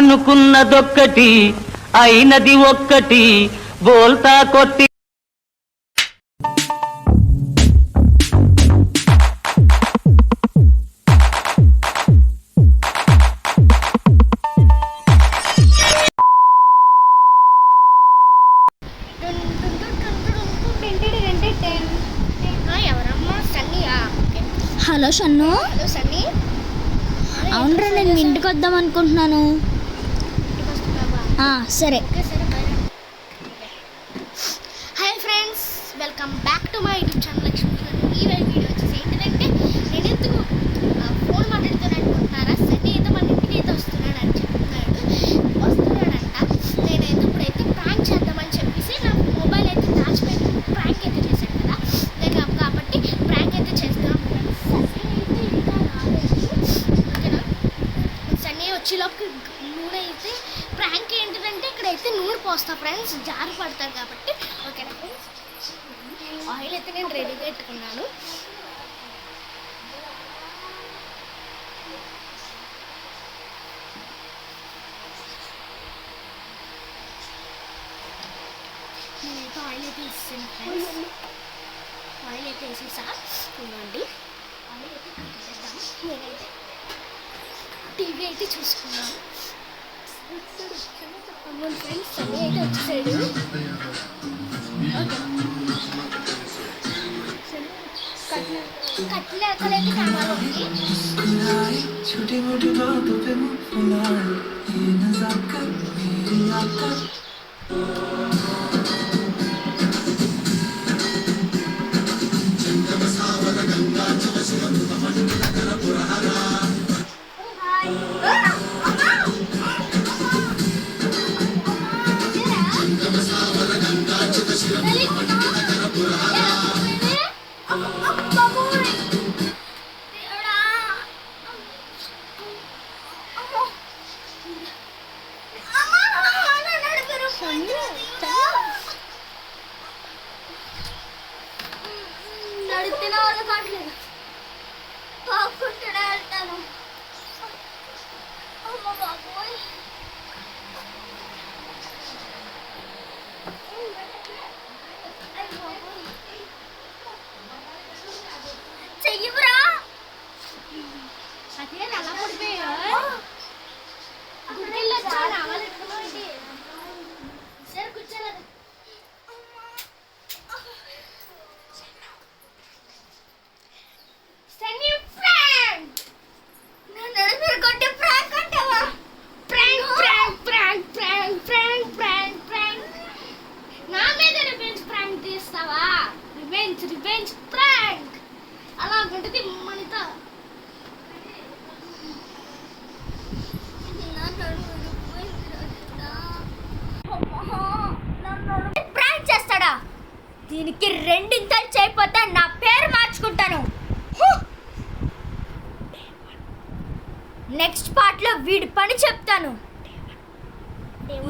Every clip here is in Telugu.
అనుకున్నదొక్కటి అయినది ఒక్కటి బోల్తా కొట్టి. హలో షన్ను. హలో సన్నీ. అవునరా నేను ఇంటికి వద్దాం అనుకుంటున్నాను. సరే సరే. Hi friends welcome back to my YouTube channel Lakshmi ఈ వీడియో వచ్చేసి ఏంటంటే నేను ఎందుకు ఫోన్ మాట్లాడుతాను అనుకుంటున్నారా? సన్నీ అయితే మన ఇంటికి అయితే వస్తున్నాడు అని చెప్తున్నాడు. వస్తున్నాడంట. నేను అయితే ప్రాంక్ చేద్దామని చెప్పేసి నా మొబైల్ అయితే దాచిపోయి ప్రాంక్ అయితే చేశాను కదా నేను కాబట్టి ప్రాంక్ అయితే చేస్తాం సన్నీ అయితే ఇంకా రాలేదు. ఓకేనా? సన్నీ వచ్చేలోపు ఏంటంటే ఇక్కడైతే నూనె పోస్తా ఫ్రెండ్స్ జారి పడతారు కాబట్టి. ఓకేనా ఫ్రెండ్స్ ఆయిల్ అయితే నేను రెడీగా పెట్టుకున్నాను. నేనైతే ఆయిల్ అయితే ఇస్తాను ఫ్రెండ్స్ ఆయిల్ అయితే వేసేసా. ఇవ్వండి ఆయిల్ అయితే కట్టేద్దాం నేనైతే టీవీ అయితే చూసుకున్నాను. छोटी मोटी बातों पे मुंह फुलाए నడిపిన వాళ్ళు కావట్లేదు పాకుంటాడే వెళ్తాను. అమ్మ బాబోయ్. చెయ్యవురా అదే అలా పడిపోయా గుడికెళ్ళి వచ్చా రావాలి. కూర్చోలేదు సన్నీ ప్రాంక్ నన్ను మీరు కొట్టి ప్రాంక్ అంటావా prank prank prank prank prank prank prank నా మీద రివెంజ్ ప్రాంక్ తీస్తావా రివెంజ్ రివెంజ్ ప్రాంక్ అలా ఉంటుంది మనిత ప్రాంక్ చేస్తాడా దీనికి రెండింతలు చేయకపోతే నా పేరు మార్చుకుంటాను. నెక్స్ట్ పార్ట్లో వీడి పని చెప్తాను.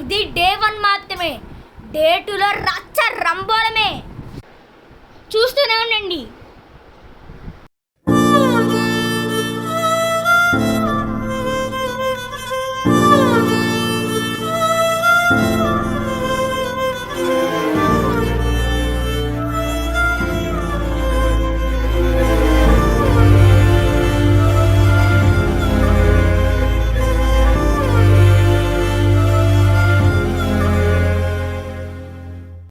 ఇది డే వన్ మాత్రమే. డే టూలో రచ్చ రంబోలమే. చూస్తూనే ఉండండి.